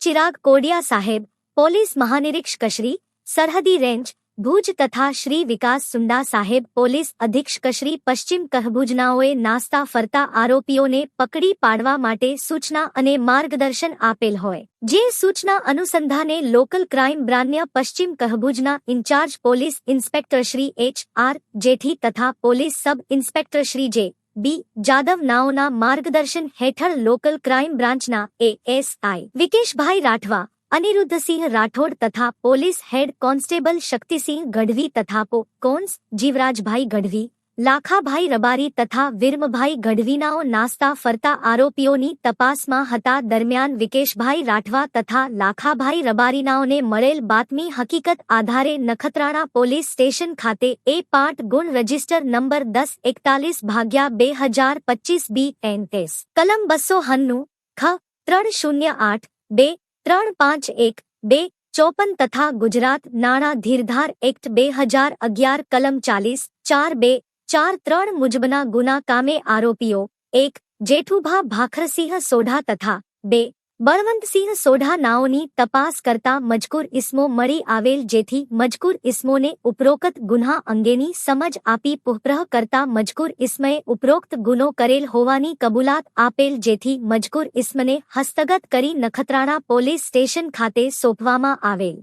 ચિરાગ કોડિયા સાહેબ, પોલીસ મહાનિરીક્ષક શ્રી સરહદી રેન્જ, ભુજ તથા શ્રી વિકાસ સુંડા સાહેબ, પોલીસ અધિક્ષક શ્રી પશ્ચિમ કહભુજનાઓએ નાસ્તા ફરતા આરોપીઓને પકડી પાડવા માટે સૂચના અને માર્ગદર્શન આપેલ હોય. જે સૂચના અનુસંધાને લોકલ ક્રાઇમ બ્રાન્ય પશ્ચિમ કહભુજના in-charge police inspector Shri H R Jethi તથા પોલીસ સબ ઇન્સ્પેક્ટર શ્રી જે બી જાદવ નાઓના માર્ગદર્શન હેઠળ લોકલ ક્રાઇમ બ્રાન્ચના એએસઆઈ વિકેશભાઈ રાઠવા અનિરુદ્ધસિંહ રાઠોડ તથા police head constable Shaktisinh Gadhvi તથા પો કોન્સ જીવરાજભાઈ ગઢવી લાખાભાઈ રબારી તથા વિર્મભાઈ ગઢવીનાઓ નાસ્તા ફરતા આરોપીઓની તપાસમાં હતા દરમિયાન વિકેશભાઈ રાઠવા તથા લાખાભાઈ રબારીનાઓને મળેલ બાતમી હકીકત આધારે નખત્રાણા પોલીસ સ્ટેશન ખાતે એ પાઠ ગુણ રજિસ્ટર નંબર દસ એકતાલીસ ભાગ્યા બે હજાર પચીસ બી એનએસ કલમ બસો હન્નું, ખ, ત્રણ શૂન્ય આઠ, બે, ત્રણ પાંચ એક, બે, ચોપન તથા ગુજરાત નાણાં ધીરધાર એક્ટ બે હજાર અગિયાર કલમ ચાલીસ, ચાર બે ચાર ત્રણ મુજબના ગુના કામે આરોપીઓ. એક, જેઠુભા ભાખરસિંહ સોઢા તથા, બે, બળવંતસિંહ સોઢા નાઓની તપાસ કરતા મજકૂર ઇસમો મળી આવેલ જેથી મજકૂર ઇસમોને ઉપરોક્ત ગુન્હા અંગેની સમજ આપી પુહપ્રહ કરતા મજકૂર ઇસ્મએ ઉપરોક્ત ગુનો કરેલ હોવાની કબૂલાત આપેલ જેથી મજકૂર ઇસ્મને હસ્તગત કરી નખત્રાણા પોલીસ સ્ટેશન ખાતે સોંપવામાં આવેલ.